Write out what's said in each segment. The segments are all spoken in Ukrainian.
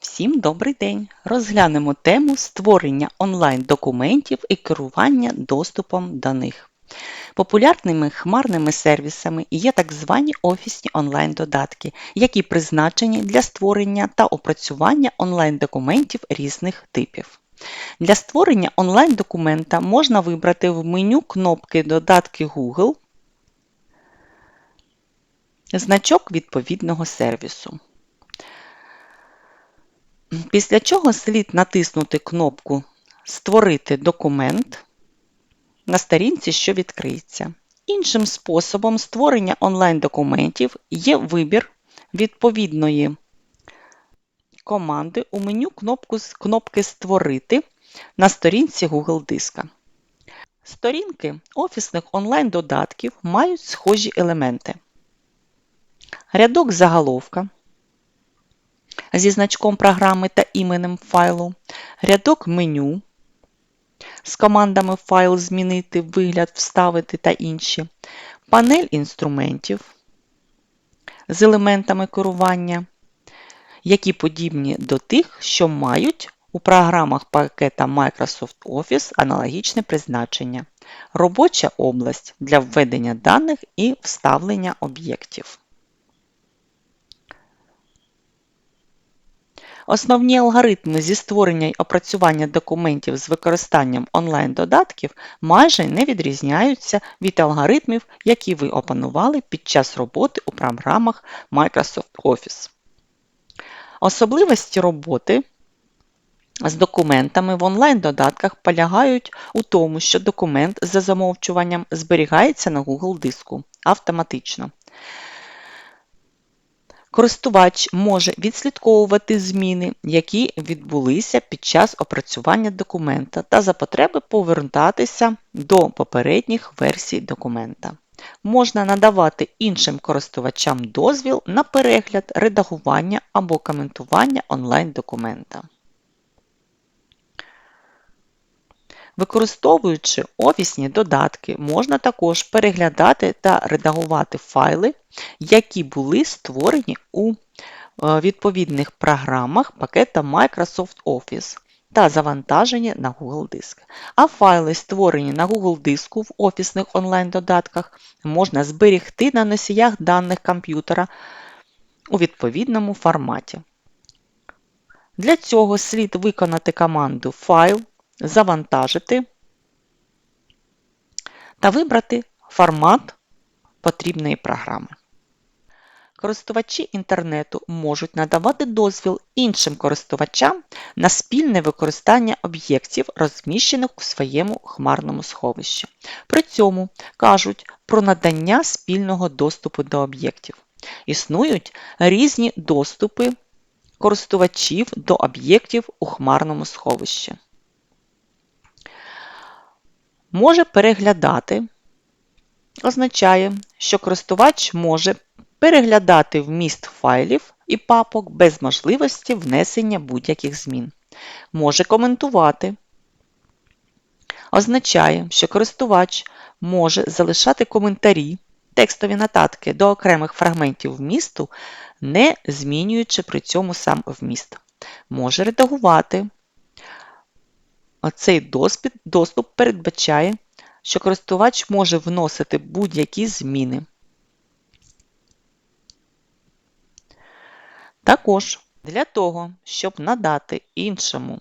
Всім добрий день! Розглянемо тему створення онлайн-документів і керування доступом до них. Популярними хмарними сервісами є так звані офісні онлайн-додатки, які призначені для створення та опрацювання онлайн-документів різних типів. Для створення онлайн-документа можна вибрати в меню кнопки Додатки Google значок відповідного сервісу. Після чого слід натиснути кнопку Створити документ на сторінці, що відкриється. Іншим способом створення онлайн-документів є вибір відповідної команди у меню кнопку, кнопки Створити на сторінці Google диска. Сторінки офісних онлайн-додатків мають схожі елементи. Рядок заголовка зі значком програми та іменем файлу, рядок меню. З командами файл змінити, вигляд, вставити та інші, панель інструментів з елементами керування, які подібні до тих, що мають у програмах пакета Microsoft Office аналогічне призначення, робоча область для введення даних і вставлення об'єктів. Основні алгоритми зі створення й опрацювання документів з використанням онлайн-додатків майже не відрізняються від алгоритмів, які ви опанували під час роботи у програмах Microsoft Office. Особливості роботи з документами в онлайн-додатках полягають у тому, що документ за замовчуванням зберігається на Google диску автоматично. Користувач може відслідковувати зміни, які відбулися під час опрацювання документа, та за потреби повертатися до попередніх версій документа. Можна надавати іншим користувачам дозвіл на перегляд, редагування або коментування онлайн-документа. Використовуючи офісні додатки, можна також переглядати та редагувати файли, які були створені у е, відповідних програмах пакета Microsoft Office та завантажені на Google Диск. А файли, створені на Google диску в офісних онлайн-додатках, можна зберегти на носіях даних комп'ютера у відповідному форматі. Для цього слід виконати команду Файл завантажити та вибрати формат потрібної програми. Користувачі інтернету можуть надавати дозвіл іншим користувачам на спільне використання об'єктів, розміщених у своєму хмарному сховищі. При цьому кажуть про надання спільного доступу до об'єктів. Існують різні доступи користувачів до об'єктів у хмарному сховищі може переглядати означає, що користувач може переглядати вміст файлів і папок без можливості внесення будь-яких змін. Може коментувати. Означає, що користувач може залишати коментарі, текстові нотатки до окремих фрагментів вмісту, не змінюючи при цьому сам вміст. Може редагувати, цей доступ передбачає, що користувач може вносити будь-які зміни. Також для того, щоб надати іншому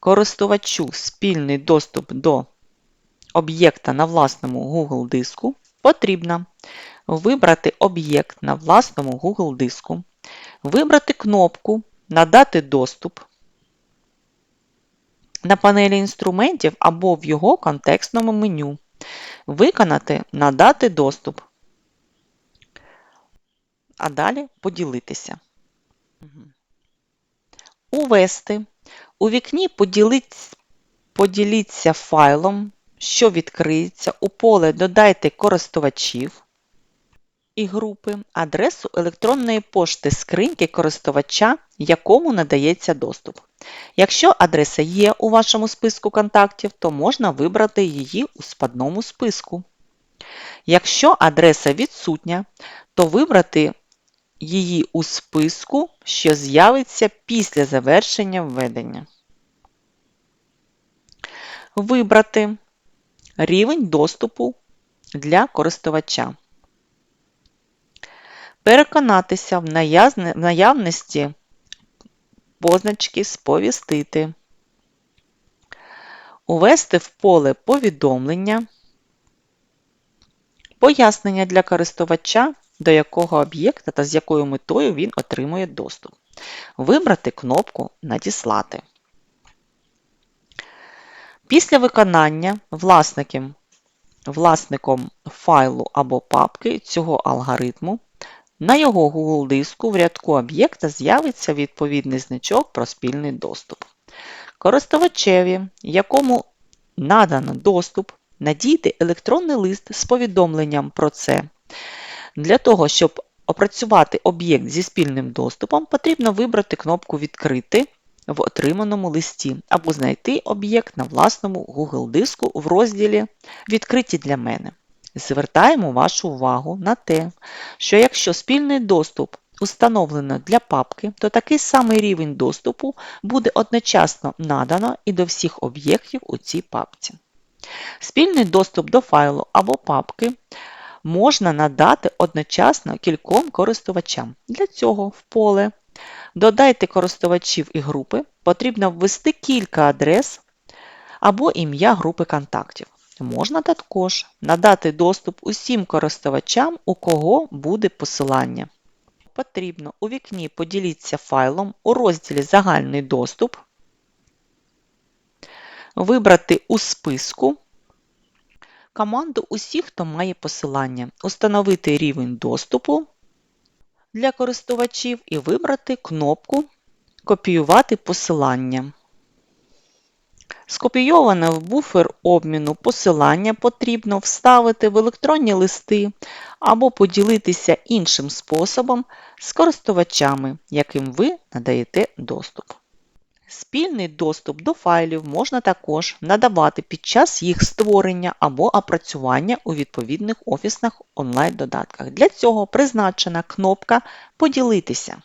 користувачу спільний доступ до об'єкта на власному Google диску, потрібно вибрати об'єкт на власному Google диску, вибрати кнопку Надати доступ на панелі інструментів або в його контекстному меню. Виконати Надати доступ. А далі поділитися. Увести. У вікні поділіться файлом, що відкриється. У поле Додайте користувачів і групи, адресу електронної пошти скриньки користувача, якому надається доступ. Якщо адреса є у вашому списку контактів, то можна вибрати її у спадному списку. Якщо адреса відсутня, то вибрати її у списку, що з'явиться після завершення введення. Вибрати рівень доступу для користувача. Переконатися в наявності позначки Сповістити. Увести в поле повідомлення, пояснення для користувача, до якого об'єкта та з якою метою він отримує доступ. Вибрати кнопку Надіслати. Після виконання власником файлу або папки цього алгоритму на його Google диску в рядку об'єкта з'явиться відповідний значок про спільний доступ. Користувачеві, якому надано доступ, надійде електронний лист з повідомленням про це. Для того, щоб опрацювати об'єкт зі спільним доступом, потрібно вибрати кнопку Відкрити в отриманому листі або знайти об'єкт на власному Google диску в розділі Відкриті для мене. Звертаємо вашу увагу на те, що якщо спільний доступ установлено для папки, то такий самий рівень доступу буде одночасно надано і до всіх об'єктів у цій папці. Спільний доступ до файлу або папки можна надати одночасно кільком користувачам. Для цього в поле Додайте користувачів і групи, потрібно ввести кілька адрес або ім'я групи контактів. Можна також надати доступ усім користувачам, у кого буде посилання. Потрібно у вікні Поділіться файлом у розділі Загальний доступ, вибрати у списку команду усіх, хто має посилання, установити рівень доступу для користувачів і вибрати кнопку Копіювати посилання. Скопійоване в буфер обміну посилання потрібно вставити в електронні листи або поділитися іншим способом з користувачами, яким ви надаєте доступ. Спільний доступ до файлів можна також надавати під час їх створення або опрацювання у відповідних офісних онлайн-додатках. Для цього призначена кнопка Поділитися.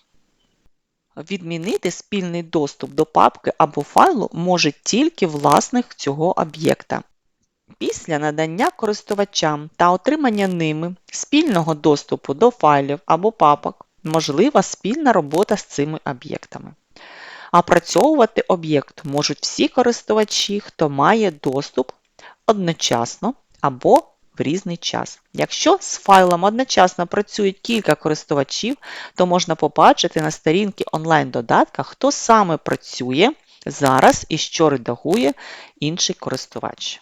Відмінити спільний доступ до папки або файлу може тільки власник цього об'єкта. Після надання користувачам та отримання ними спільного доступу до файлів або папок можлива спільна робота з цими об'єктами. Опрацьовувати об'єкт можуть всі користувачі, хто має доступ одночасно або в різний час. Якщо з файлом одночасно працюють кілька користувачів, то можна побачити на сторінці онлайн-додатка, хто саме працює зараз і що редагує інший користувач.